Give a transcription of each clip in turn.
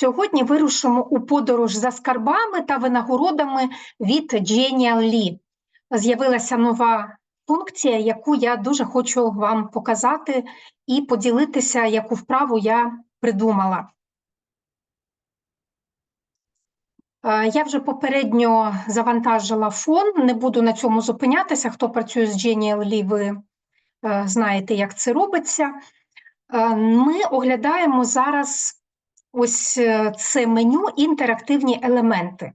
Сьогодні вирушимо у подорож за скарбами та винагородами від Genial Lee. З'явилася нова функція, яку я дуже хочу вам показати і поділитися, яку вправу я придумала. Е, Я вже попередньо завантажила фон, не буду на цьому зупинятися. Хто працює з Genial Lee, ви е, знаєте, як це робиться. Е, Ми оглядаємо зараз ось е, це меню інтерактивні елементи.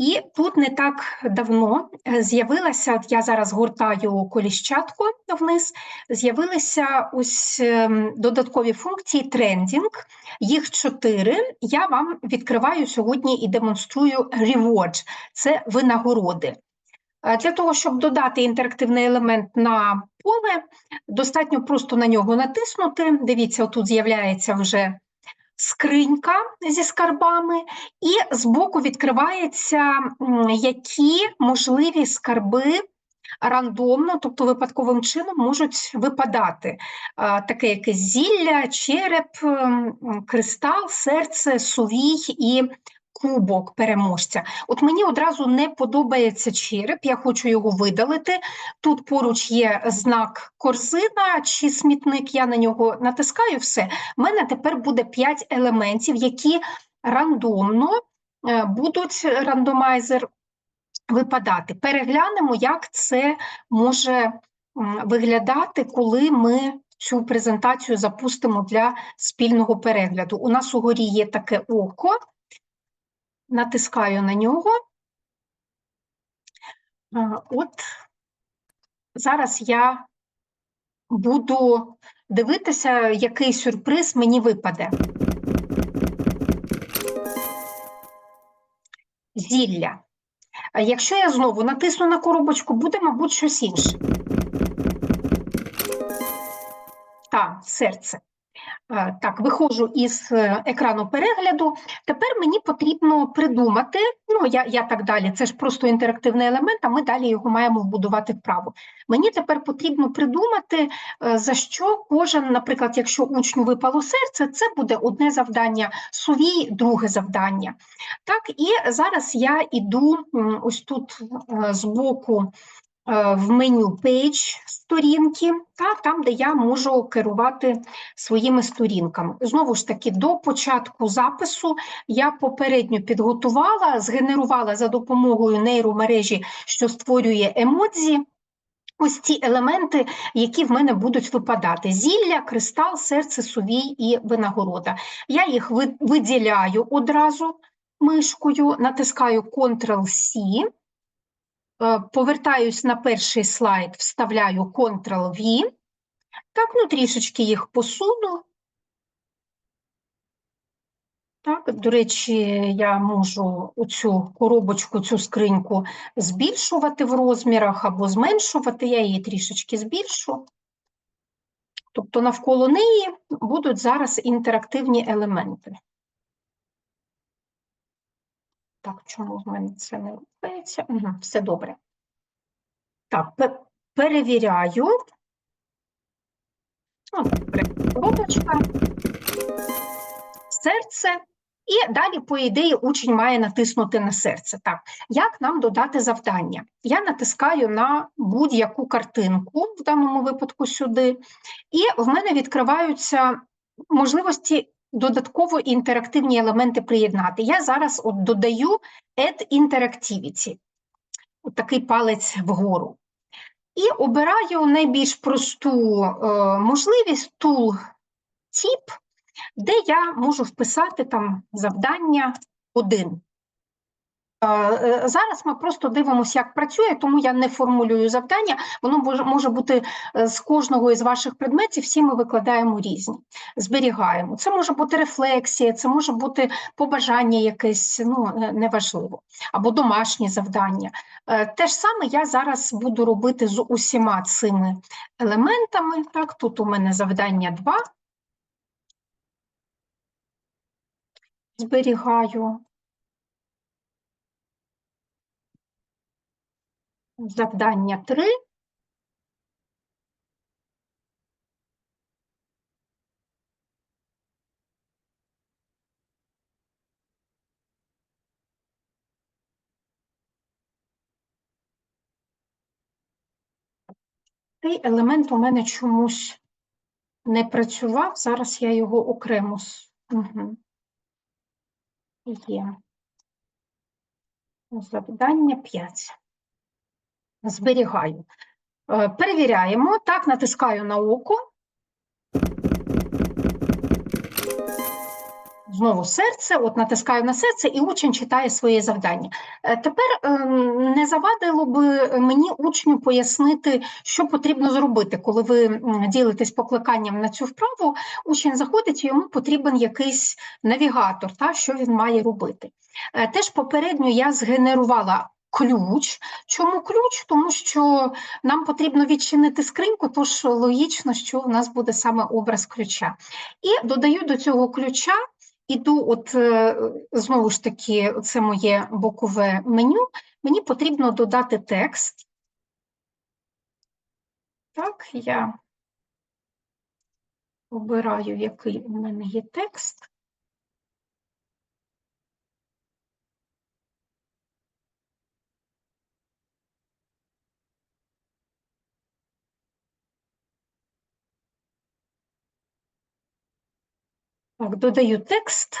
І тут не так давно е, з'явилася, от я зараз гортаю коліщатку вниз, з'явилися ось ем, додаткові функції трендінг, їх чотири. Я вам відкриваю сьогодні і демонструю reward – це винагороди. Е, Для того, щоб додати інтерактивний елемент на поле, достатньо просто на нього натиснути. Дивіться, отут з'являється вже скринька зі скарбами, і збоку відкривається, які можливі скарби рандомно, тобто випадковим чином, можуть випадати. Таке якесь зілля, череп, кристал, серце, сувій і кубок переможця. От мені одразу не подобається череп, я хочу його видалити. Тут поруч є знак корзина чи смітник, я на нього натискаю все. У мене тепер буде 5 елементів, які рандомно е, будуть рандомайзер випадати. Переглянемо, як це може виглядати, коли ми цю презентацію запустимо для спільного перегляду. У нас угорі є таке око, натискаю на нього. От зараз я буду дивитися, який сюрприз мені випаде. Зілля. Якщо я знову натисну на коробочку, буде, мабуть, щось інше. Так, серце. Е, Так, виходжу із е, екрану перегляду. Тепер мені потрібно придумати, ну я, я так далі, це ж просто інтерактивний елемент, а ми далі його маємо вбудувати вправо. Мені тепер потрібно придумати, е, за що кожен, наприклад, якщо учню випало серце, це буде одне завдання, сувій друге завдання. Так, і зараз я іду ось тут збоку в меню Page сторінки, та, там, де я можу керувати своїми сторінками. Знову ж таки, до початку запису я попередньо підготувала, згенерувала за допомогою нейромережі, що створює емодзі. Ось ці елементи, які в мене будуть випадати: зілля, кристал, серце, сувій і винагорода. Я їх виділяю одразу мишкою, натискаю Ctrl-C, е, повертаюсь на перший слайд, вставляю Ctrl-V. Так, ну трішечки їх посуну. Так, до речі, я можу оцю коробочку, цю скриньку збільшувати в розмірах або зменшувати, я її трішечки збільшу. Тобто навколо неї будуть зараз інтерактивні елементи. Так, чому в мене це не рухається? Угу, все добре. Так, перевіряю. О, добре, коробочка, серце. І далі, по ідеї, учень має натиснути на серце. Так, як нам додати завдання? Я натискаю на будь-яку картинку, в даному випадку сюди, і в мене відкриваються можливості додатково інтерактивні елементи приєднати. Я зараз от додаю Add Interactivity, от такий палець вгору. І обираю найбільш просту е, можливість Tool Tip, де я можу вписати там завдання 1. Зараз ми просто дивимося, як працює, тому я не формулюю завдання. Воно може, бути е, з кожного із ваших предметів, всі ми викладаємо різні, зберігаємо. Це може бути рефлексія, це може бути побажання якесь, ну неважливо, або домашні завдання. Е, Те ж саме я зараз буду робити з усіма цими елементами. Так, тут у мене завдання 2. Зберігаю. завдання 3. Цей елемент у мене чомусь не працював. Зараз я його окремо угу. є. Завдання 5. Зберігаю. Е, Перевіряємо. Так, натискаю на око. Знову серце, от натискаю на серце, і учень читає своє завдання. Е, Тепер ем, не завадило би мені учню пояснити, що потрібно зробити, коли ви ділитесь покликанням на цю вправу. Учень заходить, і йому потрібен якийсь навігатор, та, що він має робити. Е, Теж попередньо я згенерувала ключ. Чому ключ? Тому що нам потрібно відчинити скриньку, тож логічно, що в нас буде саме образ ключа. І додаю до цього ключа Іду, от е, знову ж таки, це моє бокове меню. Мені потрібно додати текст. Так, я обираю, який у мене є текст. Так, додаю текст.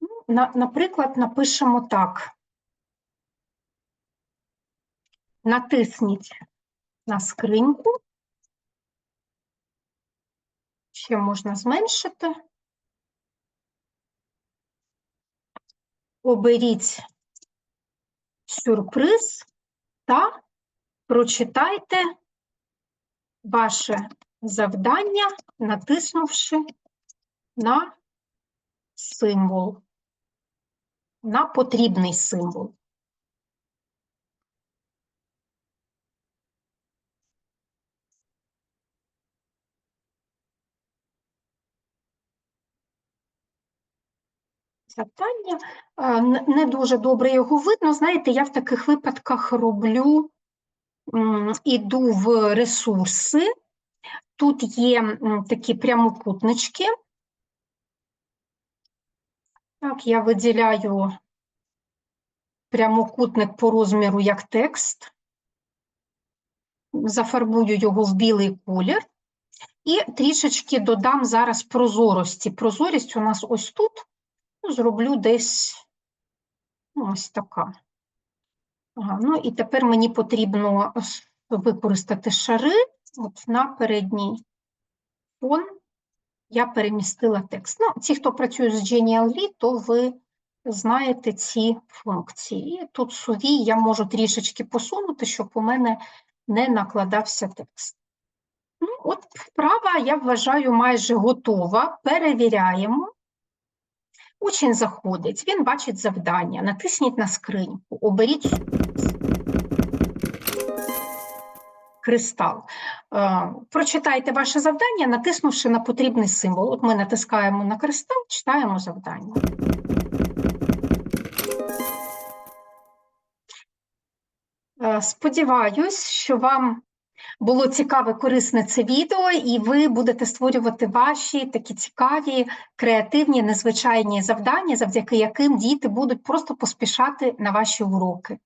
Ну, На, наприклад, напишемо так. Натисніть на скриньку. Ще можна зменшити. Оберіть сюрприз та прочитайте ваше завдання, натиснувши на символ, на потрібний символ. Завдання не дуже добре його видно. Знаєте, я в таких випадках роблю, іду в ресурси. Тут є такі прямокутнички. Так, я виділяю прямокутник по розміру як текст, зафарбую його в білий колір і трішечки додам зараз прозорості. Прозорість у нас ось тут, ну, зроблю десь ну, ось така. Ага, ну і тепер мені потрібно використати шари. От на передній фон я перемістила текст. Ну, ті, хто працює з Genial.ly, то ви знаєте ці функції. Тут сувій я можу трішечки посунути, щоб у мене не накладався текст. Ну, от вправа, я вважаю, майже готова. Перевіряємо. Учень заходить, він бачить завдання. Натисніть на скриньку, оберіть кристал. Е, Прочитайте ваше завдання, натиснувши на потрібний символ. От ми натискаємо на кристал, читаємо завдання. Е, Сподіваюсь, що вам було цікаве, корисне це відео, і ви будете створювати ваші такі цікаві, креативні, незвичайні завдання, завдяки яким діти будуть просто поспішати на ваші уроки.